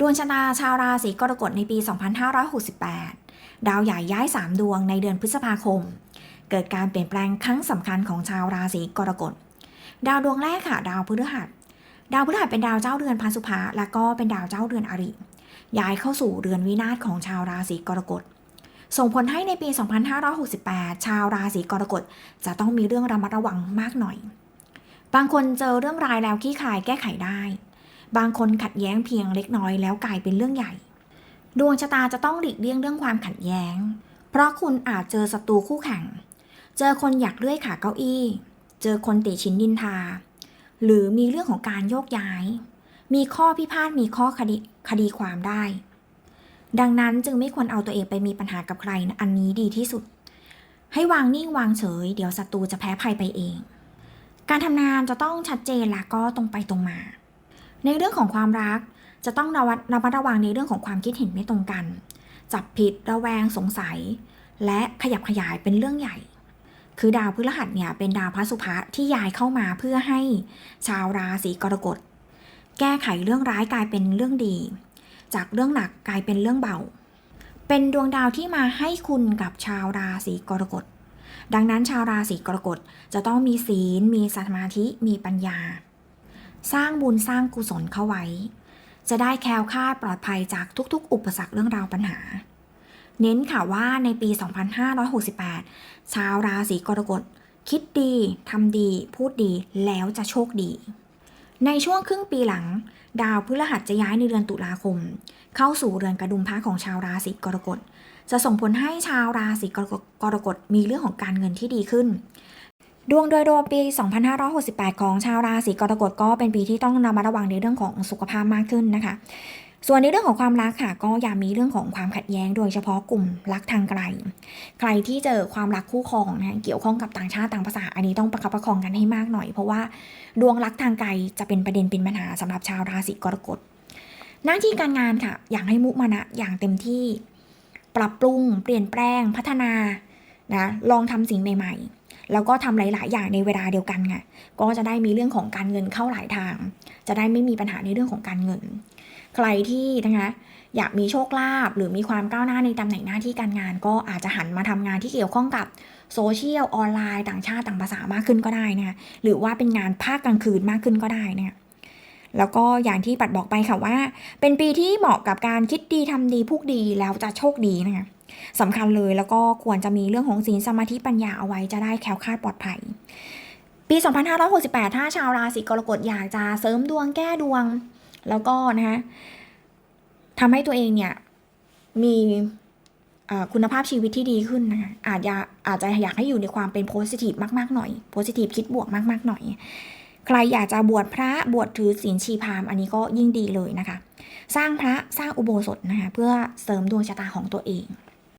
ดวงชะตาชาวราศีกรกฎในปี 2568 ดาวใหญ่ย้าย 3 ดวงในเดือนพฤษภาคม เกิดการเปลี่ยนแปลงครั้งสำคัญของชาวราศีกรกฎ ดาวดวงแรกค่ะ ดาวพฤหัส ดาวพฤหัสเป็นดาวเจ้าเรือนพันสุภะและก็เป็นดาวเจ้าเรือนอริ ย้ายเข้าสู่เรือนวินาศของชาวราศีกรกฎ ส่งผลให้ในปี 2568 ชาวราศีกรกฎจะต้องมีเรื่องระมัดระวังมากหน่อย บางคนเจอเรื่องร้ายแล้วขี้คายแก้ไขได้ บางคนขัดแย้งเพียงเล็กน้อยแล้วกลายเป็นเรื่องใหญ่ ดวงชะตาจะต้องหลีกเลี่ยงเรื่องความขัดแย้ง เพราะคุณอาจเจอศัตรูคู่แข่ง เจอคนอยากเลื่อยขาเก้าอี้ เจอคนติชินดินทา หรือมีเรื่องของการโยกย้าย มีข้อพิพาทมีข้อคดีคดีความได้ ดังนั้นจึงไม่ควรเอาตัวเองไปมีปัญหากับใครนะอันนี้ดีที่สุด ให้วางนิ่งวางเฉย เดี๋ยวศัตรูจะแพ้ภัยไปเองการทำงานจะต้องชัดเจนและก็ตรงไปตรงมา ในเรื่องของความรักจะต้องระวัดระมัดระวังในเรื่องของความคิดเห็นไม่ตรงกัน จับผิดระแวงสงสัย และขยับขยายเป็นเรื่องใหญ่ คือดาวพฤหัสเนี่ยเป็นดาวพระสุภะที่ย้ายเข้ามาเพื่อให้ชาวราศีกรกฎแก้ไขเรื่องร้ายกลายเป็นเรื่องดี จากเรื่องหนักกลายเป็นเรื่องเบา เป็นดวงดาวที่มาให้คุณกับชาวราศีกรกฎดังนั้นชาวราศีกรกฎจะต้องมีศีล มีสมาธิ มีปัญญา สร้างบุญสร้างกุศลเข้าไว้ จะได้แคล้วคลาดปลอดภัยจากทุกๆ อุปสรรคเรื่องราวปัญหา เน้นค่ะว่าในปี 2568 ชาวราศีกรกฎคิดดีทำดี พูดดีแล้วจะโชคดี ในช่วงครึ่งปีหลัง ดาวพฤหัสจะย้ายในเดือนตุลาคม เข้าสู่เรือนกระดุมพระของชาวราศีกรกฎจะส่งผลให้ชาวราศีกรกฎกรกฎมีเรื่องของการเงินที่ดีขึ้น ดวงโดยรวมปี 2568 ของชาวราศีกรกฎก็เป็นปีที่ต้องระมัดระวังในเรื่องของสุขภาพมากขึ้นนะคะ ส่วนในเรื่องของความรักค่ะ ก็อย่ามีเรื่องของความขัดแย้ง โดยเฉพาะกลุ่มรักทางไกล ใครที่เจอความรักคู่ครองนะเกี่ยวข้องกับต่างชาติต่างภาษา อันนี้ต้องประคับประคองกันให้มากหน่อย เพราะว่าดวงรักทางไกลจะเป็นประเด็นเป็นปัญหาสำหรับชาวราศีกรกฎ หน้าที่การงานค่ะ อย่างให้มุมานะอย่างเต็มที่ ปรับปรุง เปลี่ยนแปลง พัฒนานะลองทำสิ่งใหม่ๆ แล้วก็ทำหลาย ๆ อย่างในเวลาเดียวกันไงก็จะได้มีเรื่องของการเงินเข้าหลายทาง จะได้ไม่มีปัญหาในเรื่องของการเงิน ใครที่นะคะอยากมีโชคลาภหรือมีความก้าวหน้าในตำแหน่งหน้าที่การงาน ก็อาจจะหันมาทำงานที่เกี่ยวข้องกับโซเชียลออนไลน์ต่างชาติต่างภาษามากขึ้นก็ได้นะคะหรือว่าเป็นงานภาคกลางคืนมากขึ้นก็ได้นะคะ แล้วก็อย่างที่ปัดบอกไปค่ะว่า เป็นปีที่เหมาะกับการคิดดีทำดีพูดดีแล้วจะโชคดีนะคะสำคัญเลยแล้วก็ควรจะมีเรื่องของศีลสมาธิปัญญาเอาไว้จะได้แคล้วคลาดปลอดภัย ปี 2568 ถ้าชาวราศีกรกฎอยากจะเสริมดวงแก้ดวง แล้วก็นะคะทำให้ตัวเองเนี่ยมีคุณภาพชีวิตที่ดีขึ้นนะคะอาจจะอาจจะอยากให้อยู่ในความเป็นโพสิทีฟมาก ๆ หน่อยโพสิทีฟคิดบวกมาก ๆ หน่อย ใครอยากจะบวชพระบวชถือศีลชีพามอันนี้ก็ยิ่งดีเลยนะคะ สร้างพระสร้างอุโบสถนะคะเพื่อเสริมดวงชะตาของตัวเอง